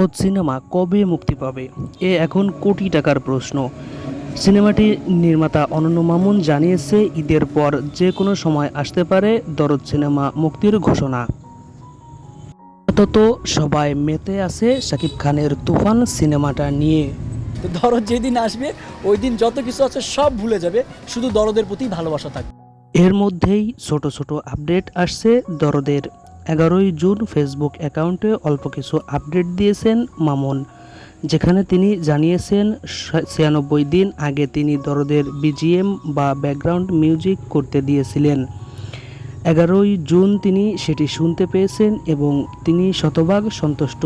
শরৎ cinema কবে মুক্তি পাবে? এ এখন কোটি টাকার প্রশ্ন। সিনেমাটির নির্মাতা অনন্য মামুন জানিয়েছে ঈদের পর যে কোনো সময় আসতে পারে দরদ সিনেমা মুক্তির ঘোষণা। আপাতত সবাই মেতে আছে শাকিব খানের তুফান সিনেমাটা নিয়ে। দরদ যেদিন আসবে ওই দিন যত কিছু আছে সব ভুলে যাবে শুধু দরদের প্রতি ভালোবাসা থাকবে। এর মধ্যেই ছোট ছোট আপডেট আসছে দরদের এগারোই জুন ফেসবুক অ্যাকাউন্টে অল্প কিছু আপডেট দিয়েছেন মামুন, যেখানে তিনি জানিয়েছেন ছিয়ানব্বই দিন আগে তিনি দরদের বিজিএম বা ব্যাকগ্রাউন্ড মিউজিক করতে দিয়েছিলেন। এগারোই জুন তিনি সেটি শুনতে পেয়েছেন এবং তিনি শতভাগ সন্তুষ্ট।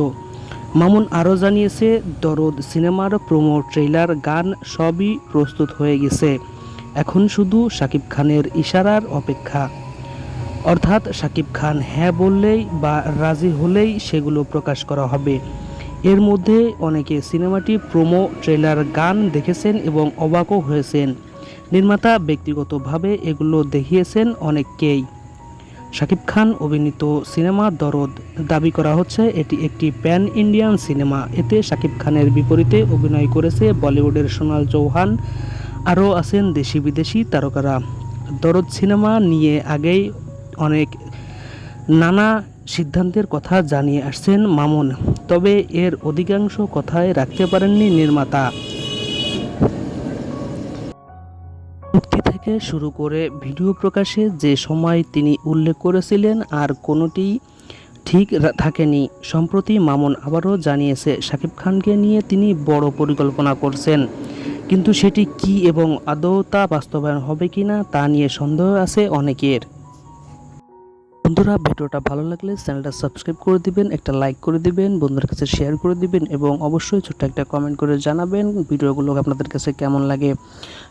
মামুন আরও জানিয়েছে, দরদ সিনেমার প্রোমো ট্রেলার গান সবই প্রস্তুত হয়ে গেছে। এখন শুধু শাকিব খানের ইশারার অপেক্ষা। অর্থাৎ শাকিব খান হ্যাঁ বললেই বা রাজি হলেই সেগুলো প্রকাশ করা হবে। এর মধ্যে অনেকে সিনেমাটি প্রোমো, ট্রেলার, গান দেখেছেন এবং অবাকও হয়েছেন। নির্মাতা ব্যক্তিগতভাবে এগুলো দেখিয়েছেন অনেককেই। শাকিব খান অভিনীত সিনেমা দরদ দাবি করা হচ্ছে, এটি একটি প্যান ইন্ডিয়ান সিনেমা। এতে শাকিব খানের বিপরীতে অভিনয় করেছে বলিউডের সোনাল চৌহান, আরও আছেন দেশি বিদেশি তারকারা। দরদ সিনেমা নিয়ে আগেই অনেক নানা সিদ্ধান্তের কথা জানিয়ে আসছেন মামুন। তবে এর অধিকাংশ কথায় রাখতে পারেননি নির্মাতা। মুক্তি থেকে শুরু করে ভিডিও প্রকাশে যে সময় তিনি উল্লেখ করেছিলেন আর কোনোটি ঠিক থাকেনি, সম্প্রতি মামুন আবারও জানিয়েছে, শাকিব খানকে নিয়ে তিনি বড় পরিকল্পনা করছেন। কিন্তু সেটি কি এবং আদৌ তা বাস্তবায়ন হবে কিনা তা নিয়ে সন্দেহ আছে অনেকের। বন্ধুরা, ভিডিওটা ভালো লাগলে চ্যানেলটা সাবস্ক্রাইব করে দিবেন, একটা লাইক করে দিবেন, বন্ধুদের কাছে শেয়ার করে দিবেন এবং অবশ্যই ছোট্ট একটা কমেন্ট করে জানাবেন ভিডিওগুলো আপনাদের কাছে কেমন লাগে।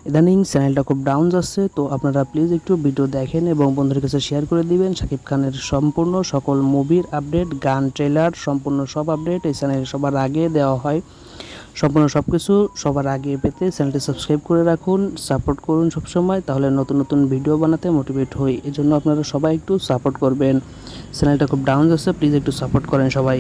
ইদানিং চ্যানেলটা খুব ডাউন যাচ্ছে, তো আপনারা প্লিজ একটু ভিডিও দেখেন এবং বন্ধুদের কাছে শেয়ার করে দিবেন। শাকিব খানের সম্পূর্ণ সকল মুভির আপডেট গান ট্রেলার সম্পূর্ণ সব আপডেট এই চ্যানেলে সবার আগে দেওয়া হয়। সম্পূর্ণ সব কিছু সবার আগে পেতে চ্যানেলটি সাবস্ক্রাইব করে রাখুন, সাপোর্ট করুন সবসময়, তাহলে নতুন নতুন ভিডিও বানাতে মোটিভেট হই। এজন্য আপনারা সবাই একটু সাপোর্ট করবেন। চ্যানেলটা খুব ডাউন যাচ্ছে প্লিজ একটু সাপোর্ট করেন সবাই।